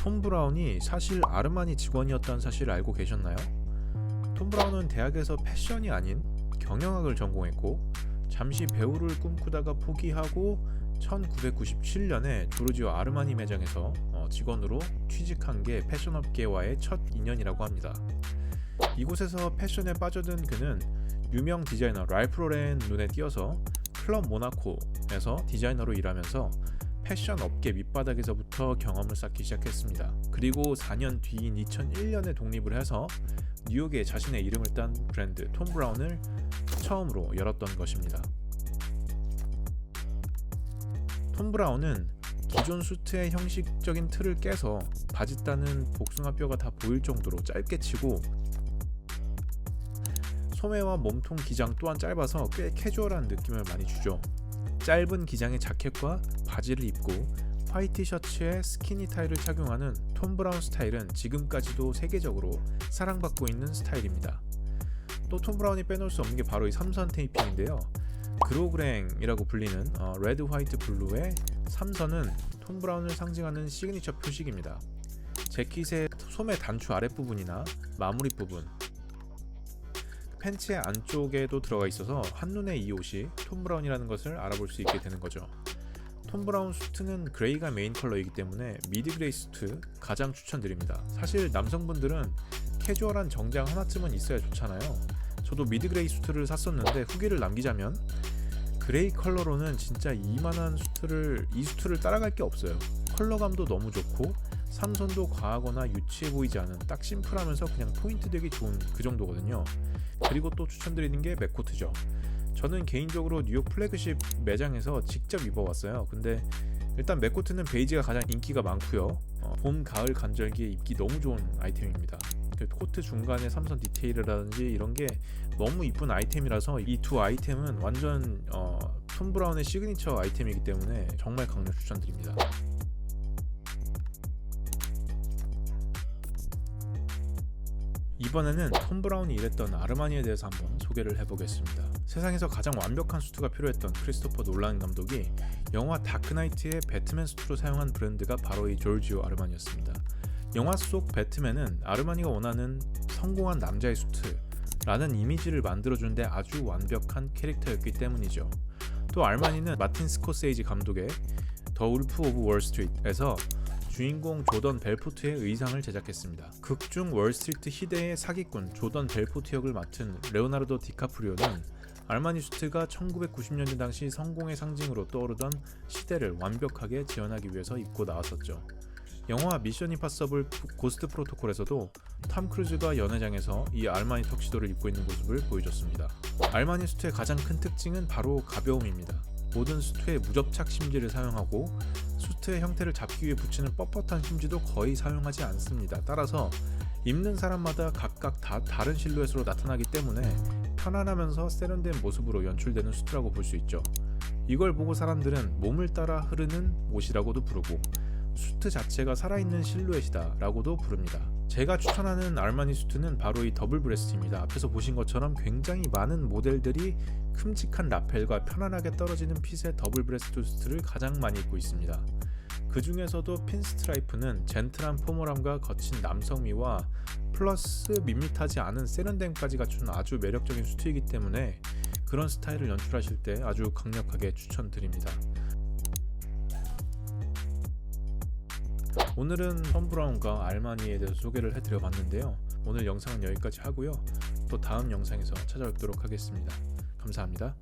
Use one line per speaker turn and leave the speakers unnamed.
톰 브라운이 사실 아르마니 직원이었던 사실을 알고 계셨나요? 톰 브라운은 대학에서 패션이 아닌 경영학을 전공했고 잠시 배우를 꿈꾸다가 포기하고 1997년에 조르지오 아르마니 매장에서 어, 직원으로 취직한 게 패션 업계와의 첫 인연이라고 합니다. 이곳에서 패션에 빠져든 그는 유명 디자이너 랄프 로렌 눈에 띄어서 클럽 모나코에서 디자이너로 일하면서 패션 업계 밑바닥에서부터 경험을 쌓기 시작했습니다. 그리고 4년 뒤인 2001년에 독립을 해서 뉴욕에 자신의 이름을 딴 브랜드 톰 브라운을 처음으로 열었던 것입니다. 톰 브라운은 기존 수트의 형식적인 틀을 깨서 바지 따는 복숭아뼈가 다 보일 정도로 짧게 치고 소매와 몸통 기장 또한 짧아서 꽤 캐주얼한 느낌을 많이 주죠. 짧은 기장의 자켓과 바지를 입고 화이트 셔츠에 스키니 타이를 착용하는 톰 브라운 스타일은 지금까지도 세계적으로 사랑받고 있는 스타일입니다. 또 톰 브라운이 빼놓을 수 없는 게 바로 이 삼선 테이핑인데요. 그로그랭이라고 불리는 어, 레드 화이트 블루의 삼선은 톰 브라운을 상징하는 시그니처 표식입니다. 재킷의 소매 단추 아랫부분이나 마무리 부분 팬츠의 안쪽에도 들어가 있어서 한눈에 이 옷이 톰 브라운이라는 것을 알아볼 수 있게 되는 거죠. 톰 브라운 수트는 그레이가 메인 컬러이기 때문에 미드 그레이 수트 가장 추천드립니다. 사실 남성분들은 캐주얼한 정장 하나쯤은 있어야 좋잖아요. 저도 미드 그레이 수트를 샀었는데 후기를 남기자면 그레이 컬러로는 진짜 이만한 수트를 이 수트를 따라갈 게 없어요. 컬러감도 너무 좋고 삼선도 과하거나 유치해 보이지 않은 딱 심플하면서 그냥 포인트 되기 좋은 그 정도거든요. 그리고 또 추천드리는 게 맥코트죠. 저는 개인적으로 뉴욕 플래그십 매장에서 직접 입어봤어요. 근데 일단 맥코트는 베이지가 가장 인기가 많고요. 어, 봄, 가을 간절기에 입기 너무 좋은 아이템입니다. 그 코트 중간에 삼선 디테일이라든지 이런 게 너무 이쁜 아이템이라서 이 두 아이템은 완전 어, 톰 브라운의 시그니처 아이템이기 때문에 정말 강력 추천드립니다. 이번에는 톰 브라운이 일했던 아르마니에 대해서 한번 소개를 해보겠습니다. 세상에서 가장 완벽한 수트가 필요했던 크리스토퍼 놀란 감독이 영화 다크나이트의 배트맨 수트로 사용한 브랜드가 바로 이 조르지오 아르마니였습니다. 영화 속 배트맨은 아르마니가 원하는 성공한 남자의 수트라는 이미지를 만들어주는데 아주 완벽한 캐릭터였기 때문이죠. 또 아르마니는 마틴 스코세이지 감독의 더 울프 오브 월스트리트에서 주인공 조던 벨포트의 의상을 제작했습니다. 극중 월스트리트 시대의 사기꾼 조던 벨포트 역을 맡은 레오나르도 디카프리오는 알마니 수트가 1990년대 당시 성공의 상징으로 떠오르던 시대를 완벽하게 재현하기 위해서 입고 나왔었죠. 영화 미션 임파서블 고스트 프로토콜에서도 탐 크루즈가 연회장에서 이 알마니 턱시도를 입고 있는 모습을 보여줬습니다. 알마니 수트의 가장 큰 특징은 바로 가벼움입니다. 모든 수트에 무접착 심지를 사용하고 수트의 형태를 잡기 위해 붙이는 뻣뻣한 심지도 거의 사용하지 않습니다. 따라서 입는 사람마다 각각 다 다른 실루엣으로 나타나기 때문에 편안하면서 세련된 모습으로 연출되는 수트라고 볼 수 있죠. 이걸 보고 사람들은 몸을 따라 흐르는 옷이라고도 부르고 수트 자체가 살아있는 실루엣이다 라고도 부릅니다. 제가 추천하는 알마니 수트는 바로 이 더블 브레스트입니다. 앞에서 보신 것처럼 굉장히 많은 모델들이 큼직한 라펠과 편안하게 떨어지는 핏의 더블 브레스트 수트를 가장 많이 입고 있습니다. 그 중에서도 핀 스트라이프는 젠틀한 포멀함과 거친 남성미와 플러스 밋밋하지 않은 세련됨까지 갖춘 아주 매력적인 수트이기 때문에 그런 스타일을 연출하실 때 아주 강력하게 추천드립니다. 오늘은 톰 브라운과 알마니에 대해서 소개를 해드려 봤는데요. 오늘 영상은 여기까지 하고요. 또 다음 영상에서 찾아뵙도록 하겠습니다. 감사합니다.